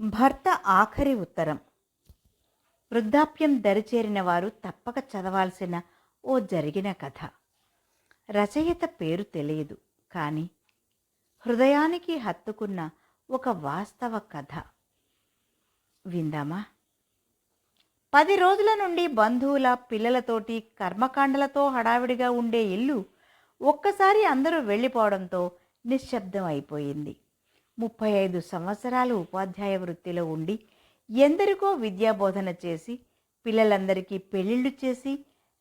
భర్త ఆఖరి ఉత్తరం. వృద్ధాప్యం దరిచేరిన వారు తప్పక చదవాల్సిన ఓ జరిగిన కథ. రచయిత పేరు తెలియదు కానీ హృదయానికి హత్తుకున్న ఒక వాస్తవ కథ. విందామా? పది రోజుల నుండి బంధువుల పిల్లలతోటి కర్మకాండలతో హడావిడిగా ఉండే ఇల్లు ఒక్కసారి అందరూ వెళ్ళిపోవడంతో నిశ్శబ్దం అయిపోయింది. ముప్పై ఐదు సంవత్సరాలు ఉపాధ్యాయ వృత్తిలో ఉండి ఎందరికో విద్యాబోధన చేసి పిల్లలందరికీ పెళ్ళిళ్ళు చేసి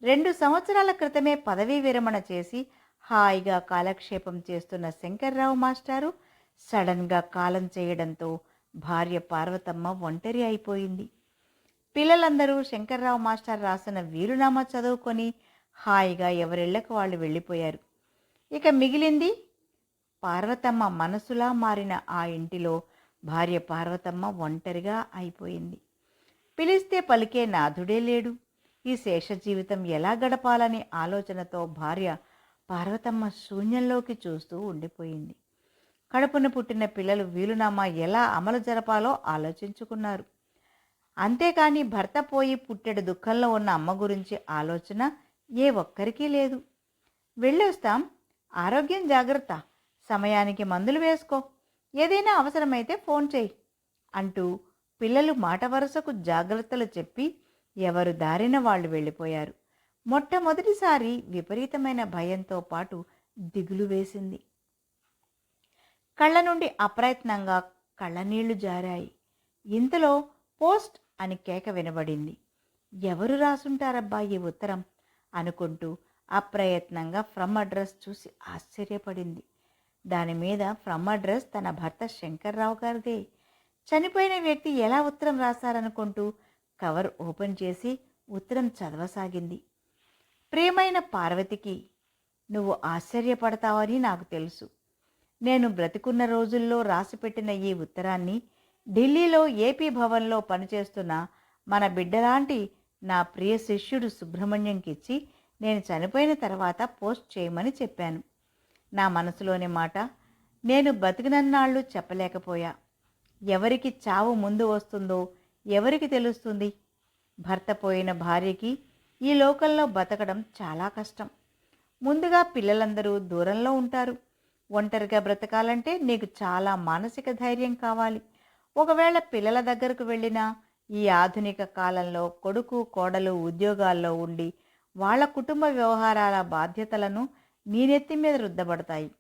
రెండు సంవత్సరాల క్రితమే పదవీ విరమణ చేసి హాయిగా కాలక్షేపం చేస్తున్న శంకర్రావు మాస్టారు సడన్గా కాలం చేయడంతో భార్య పార్వతమ్మ ఒంటరి అయిపోయింది. పిల్లలందరూ శంకర్రావు మాస్టర్ రాసిన వీరునామా చదువుకొని హాయిగా ఎవరిళ్ళకు వాళ్ళు వెళ్ళిపోయారు. ఇక మిగిలింది పార్వతమ్మ మనసులా మారిన ఆ ఇంటిలో భార్య పార్వతమ్మ ఒంటరిగా అయిపోయింది. పిలిస్తే పలికే నాథుడే లేడు. ఈ శేష జీవితం ఎలా గడపాలనే ఆలోచనతో భార్య పార్వతమ్మ శూన్యంలోకి చూస్తూ ఉండిపోయింది. కడుపున పుట్టిన పిల్లలు వీలునామా ఎలా అమలు జరపాలో ఆలోచించుకున్నారు. అంతేకాని భర్త పోయి పుట్టెడు దుఃఖంలో ఉన్న అమ్మ గురించి ఆలోచన ఏ ఒక్కరికీ లేదు. వెళ్ళొస్తాం. ఆరోగ్యం జాగ్రత్త. సమయానికి మందులు వేసుకో. ఏదైనా అవసరమైతే ఫోన్ చేయి. అంటూ పిల్లలు మాట వరుసకు జాగ్రత్తలు చెప్పి ఎవరు దారిన వాళ్ళు వెళ్ళిపోయారు. మొట్టమొదటిసారి విపరీతమైన భయంతో పాటు దిగులు వేసింది. కళ్ళ నుండి అప్రయత్నంగా కళ్ళనీళ్ళు జారాయి. ఇంతలో పోస్ట్ అని కేక వినబడింది. ఎవరు రాసుంటారబ్బా ఈ ఉత్తరం? అనుకుంటూ అప్రయత్నంగా ఫ్రమ్ అడ్రస్ చూసి ఆశ్చర్యపడింది. దాని మీద ఫ్రమ్ అడ్రస్ తన భర్త శంకర్రావు గారిదే. చనిపోయిన వ్యక్తి ఎలా ఉత్తరం రాశారనుకుంటూ కవర్ ఓపెన్ చేసి ఉత్తరం చదవసాగింది. ప్రియమైన పార్వతికి నువ్వు ఆశ్చర్యపడతావని నాకు తెలుసు. నేను బ్రతికున్న రోజుల్లో రాసిపెట్టిన ఈ ఉత్తరాన్ని ఢిల్లీలో ఏపీ భవన్లో పనిచేస్తున్న మన బిడ్డలాంటి నా ప్రియ శిష్యుడు సుబ్రహ్మణ్యంకిచ్చి నేను చనిపోయిన తర్వాత పోస్ట్ చేయమని చెప్పాను. నా మనసులోని మాట. నేను బతికినన్నాళ్ళు చెప్పలేకపోయా. ఎవరికి చావు ముందు వస్తుందో ఎవరికి తెలుస్తుంది? భర్త పోయిన భార్యకి ఈ లోకంలో బతకడం చాలా కష్టం. ముందుగా పిల్లలందరూ దూరంలో ఉంటారు. ఒంటరిగా బ్రతకాలంటే నీకు చాలా మానసిక ధైర్యం కావాలి. ఒకవేళ పిల్లల దగ్గరకు వెళ్ళినా ఈ ఆధునిక కాలంలో కొడుకు కోడలు ఉద్యోగాల్లో ఉండి వాళ్ళ కుటుంబ వ్యవహారాల బాధ్యతలను నీ నెత్తి మీద రుద్దబడతాయి.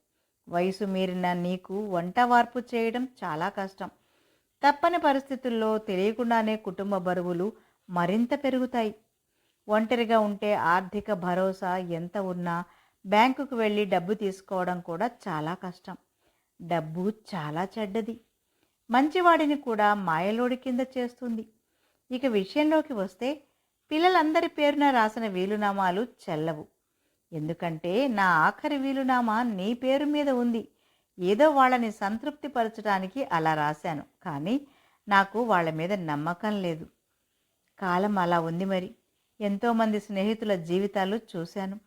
వయసు మీరిన నీకు వంట వార్పు చేయడం చాలా కష్టం. తప్పని పరిస్థితుల్లో తెలియకుండానే కుటుంబ బరువులు మరింత పెరుగుతాయి. ఒంటరిగా ఉంటే ఆర్థిక భరోసా ఎంత ఉన్నా బ్యాంకుకు వెళ్ళి డబ్బు తీసుకోవడం కూడా చాలా కష్టం. డబ్బు చాలా చెడ్డది. మంచివాడిని కూడా మాయలోడి కింద చేస్తుంది. ఇక విషయంలోకి వస్తే పిల్లలందరి పేరున రాసిన వీలునామాలు చెల్లవు. ఎందుకంటే నా ఆఖరి వీలునామా నీ పేరు మీద ఉంది. ఏదో వాళ్ళని సంతృప్తిపరచడానికి అలా రాశాను. కానీ నాకు వాళ్ళ మీద నమ్మకం లేదు. కాలం అలా ఉంది మరి. ఎంతోమంది స్నేహితుల జీవితాలు చూశాను.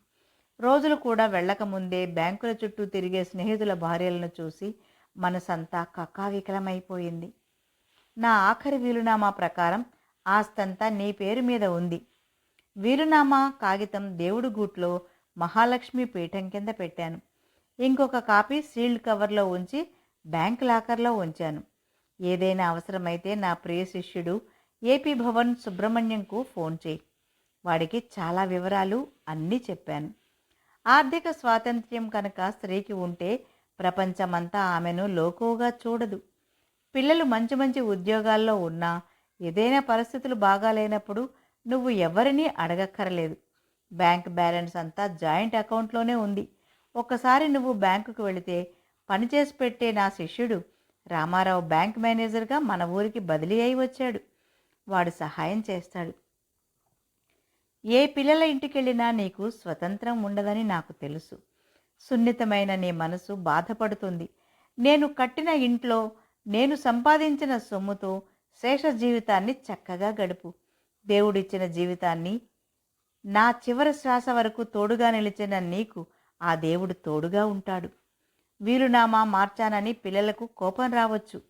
రోజులు కూడా వెళ్ళకముందే బ్యాంకుల చుట్టూ తిరిగే స్నేహితుల భార్యలను చూసి మనసంతా కక్కావికలమైపోయింది. నా ఆఖరి వీలునామా ప్రకారం ఆస్తంతా నీ పేరు మీద ఉంది. వీలునామా కాగితం దేవుడు గూట్లో మహాలక్ష్మి పీఠం కింద పెట్టాను. ఇంకొక కాపీ సీల్డ్ కవర్లో ఉంచి బ్యాంక్ లాకర్లో ఉంచాను. ఏదైనా అవసరమైతే నా ప్రియ శిష్యుడు ఏపీ భవన్ సుబ్రహ్మణ్యంకు ఫోన్ చేయి. వాడికి చాలా వివరాలు అన్నీ చెప్పాను. ఆర్థిక స్వాతంత్ర్యం కనుక స్త్రీకి ఉంటే ప్రపంచమంతా ఆమెను లోకువుగా చూడదు. పిల్లలు మంచి మంచి ఉద్యోగాల్లో ఉన్నా ఏదైనా పరిస్థితులు బాగాలేనప్పుడు నువ్వు ఎవరినీ అడగక్కరలేదు. బ్యాంక్ బ్యాలెన్స్ అంతా జాయింట్ అకౌంట్లోనే ఉంది. ఒకసారి నువ్వు బ్యాంకుకు వెళితే పనిచేసి పెట్టే నా శిష్యుడు రామారావు బ్యాంక్ మేనేజర్గా మన ఊరికి బదిలీ అయి వచ్చాడు. వాడు సహాయం చేస్తాడు. ఏ పిల్లల ఇంటికెళ్ళినా నీకు స్వతంత్రం ఉండదని నాకు తెలుసు. సున్నితమైన నీ మనసు బాధపడుతుంది. నేను కట్టిన ఇంట్లో నేను సంపాదించిన సొమ్ముతో శేష జీవితాన్ని చక్కగా గడుపు. దేవుడిచ్చిన జీవితాన్ని నా చివరి శ్వాస వరకు తోడుగా నిలిచిన నీకు ఆ దేవుడు తోడుగా ఉంటాడు. వీలునామా మార్చానని పిల్లలకు కోపం రావచ్చు.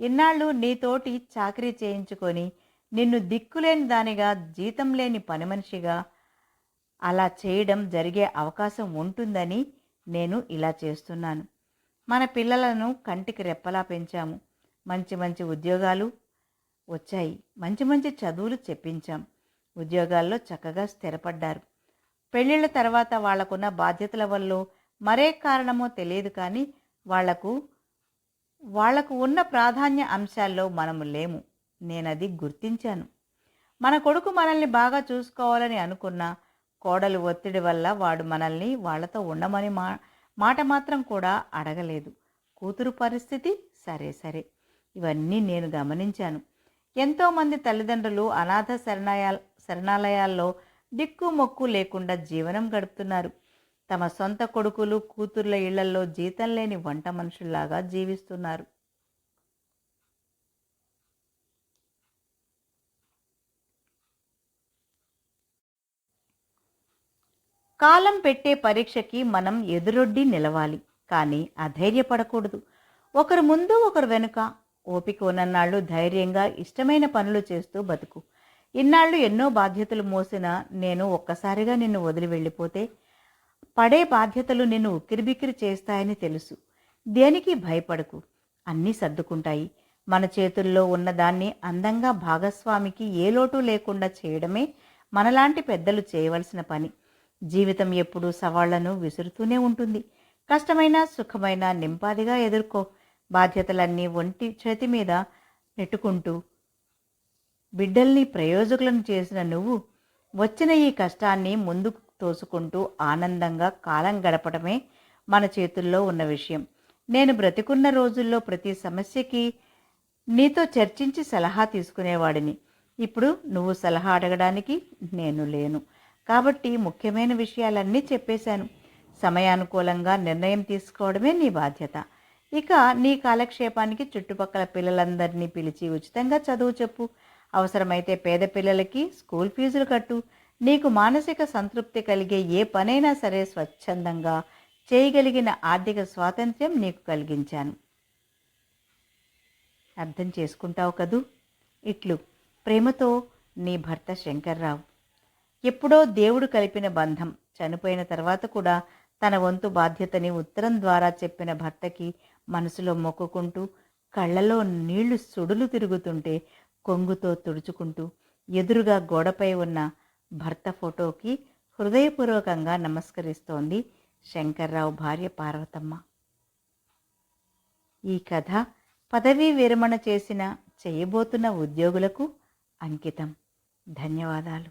ఇన్నాళ్ళు నీతోటి చాకరీ చేయించుకొని నిన్ను దిక్కులేని దానిగా జీతం లేని పని మనిషిగా అలా చేయడం జరిగే అవకాశం ఉంటుందని నేను ఇలా చేస్తున్నాను. మన పిల్లలను కంటికి రెప్పలా పెంచాము. మంచి మంచి ఉద్యోగాలు వచ్చాయి. మంచి మంచి చదువులు చెప్పించాం. ఉద్యోగాల్లో చక్కగా స్థిరపడ్డారు. పెళ్ళిళ్ళ తర్వాత వాళ్ళకున్న బాధ్యతల వల్ల మరే కారణమో తెలియదు కానీ వాళ్ళకు వాళ్ళకు ఉన్న ప్రాధాన్య అంశాల్లో మనము లేము. నేనది గుర్తించాను. మన కొడుకు మనల్ని బాగా చూసుకోవాలని అనుకున్న కోడలు ఒత్తిడి వల్ల వాడు మనల్ని వాళ్ళతో ఉండమని మా మాట మాత్రం కూడా అడగలేదు. కూతురు పరిస్థితి సరే సరే. ఇవన్నీ నేను గమనించాను. ఎంతోమంది తల్లిదండ్రులు అనాథ శరణాయాల శరణాలయాల్లో దిక్కు మొక్కు లేకుండా జీవనం గడుపుతున్నారు. తమ సొంత కొడుకులు కూతుర్ల ఇళ్ళలో జీతం లేని వంట మనుషుల్లాగా జీవిస్తున్నారు. కాలం పెట్టే పరీక్షకి మనం ఎదురొడ్డి నిలవాలి కానీ అధైర్యపడకూడదు. ఒకరు ముందు ఒకరు వెనుక. ఓపిక ఉన్ననాళ్ళు ధైర్యంగా ఇష్టమైన పనులు చేస్తూ బతుకు. ఇన్నాళ్ళు ఎన్నో బాధ్యతలు మోసిన నేను ఒక్కసారిగా నిన్ను వదిలి వెళ్ళిపోతే పడే బాధ్యతలు నిన్ను ఉక్కిరిబిక్కిరి చేస్తాయని తెలుసు. దేనికి భయపడకు? అన్నీ సర్దుకుంటాయి. మన చేతుల్లో ఉన్నదాన్ని అందంగా భాగస్వామికి ఏ లోటు లేకుండా చేయడమే మనలాంటి పెద్దలు చేయవలసిన పని. జీవితం ఎప్పుడూ సవాళ్ళను విసురుతూనే ఉంటుంది. కష్టమైన సుఖమైన నింపాదిగా ఎదుర్కో. బాధ్యతలన్నీ ఒంటి చేతి మీద నెట్టుకుంటూ బిడ్డల్ని ప్రయోజకులను చేసిన నువ్వు వచ్చిన ఈ కష్టాన్ని ముందుకు తోసుకుంటూ ఆనందంగా కాలం గడపడమే మన చేతుల్లో ఉన్న విషయం. నేను బ్రతికున్న రోజుల్లో ప్రతి సమస్యకి నీతో చర్చించి సలహా తీసుకునేవాడిని. ఇప్పుడు నువ్వు సలహా అడగడానికి నేను లేను. కాబట్టి ముఖ్యమైన విషయాలన్నీ చెప్పేశాను. సమయానుకూలంగా నిర్ణయం తీసుకోవడమే నీ బాధ్యత. ఇక నీ కాలక్షేపానికి చుట్టుపక్కల పిల్లలందరినీ పిలిచి ఉచితంగా చదువు చెప్పు. అవసరమైతే పేద పిల్లలకి స్కూల్ ఫీజులు కట్టు. నీకు మానసిక సంతృప్తి కలిగే ఏ పనైనా సరే స్వచ్ఛందంగా చేయగలిగిన ఆర్థిక స్వాతంత్ర్యం నీకు కలిగించాను. అర్థం చేసుకుంటావు కదూ? ఇట్లు ప్రేమతో నీ భర్త శంకర్రావు. ఎప్పుడో దేవుడు కలిపిన బంధం చనిపోయిన తర్వాత కూడా తన వంతు బాధ్యతని ఉత్తరం ద్వారా చెప్పిన భర్తకి మనసులో మొక్కుకుంటూ కళ్ళలో నీళ్ళు సుడులు తిరుగుతుంటే కొంగుతో తుడుచుకుంటూ ఎదురుగా గోడపై ఉన్న భర్త ఫోటోకి హృదయపూర్వకంగా నమస్కరిస్తోంది శంకర్రావు భార్య పార్వతమ్మ. ఈ కథ పదవీ విరమణ చేసిన చేయబోతున్న ఉద్యోగులకు అంకితం. ధన్యవాదాలు.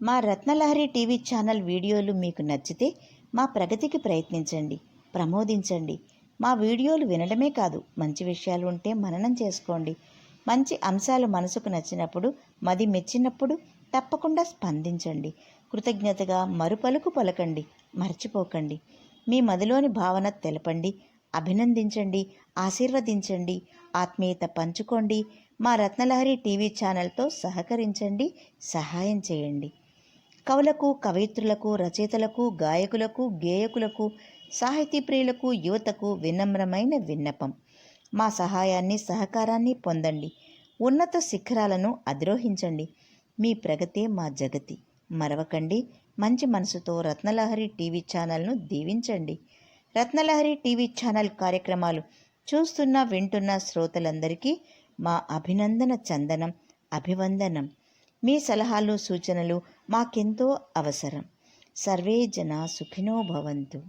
మా రత్నలహరి టీవీ ఛానల్ వీడియోలు మీకు నచ్చితే మా ప్రగతికి ప్రయత్నించండి ప్రమోదించండి. మా వీడియోలు వినడమే కాదు మంచి విషయాలు ఉంటే మననం చేసుకోండి. మంచి అంశాలు మనసుకు నచ్చినప్పుడు మది మెచ్చినప్పుడు తప్పకుండా స్పందించండి. కృతజ్ఞతగా మరుపలుకు పలకండి మర్చిపోకండి. మీ మదిలోని భావన తెలపండి అభినందించండి ఆశీర్వదించండి ఆత్మీయత పంచుకోండి. మా రత్నలహరి టీవీ ఛానల్తో సహకరించండి సహాయం చేయండి. కవులకు కవయిత్రులకు రచయితలకు గాయకులకు గేయకులకు సాహితీ ప్రియులకు యువతకు వినమ్రమైన విన్నపం. మా సహాయాన్ని సహకారాన్ని పొందండి. ఉన్నత శిఖరాలను అధిరోహించండి. మీ ప్రగతే మా జగతి. మరవకండి. మంచి మనసుతో రత్నలహరి టీవీ ఛానల్ను దీవించండి. రత్నలహరి టీవీ ఛానల్ కార్యక్రమాలు చూస్తున్న వింటున్న శ్రోతలందరికీ మా అభినందన చందనం అభివందనం. మీ సలహాలు సూచనలు మాకెంతో అవసరం. సర్వే జనా సుఖినో భవంతు.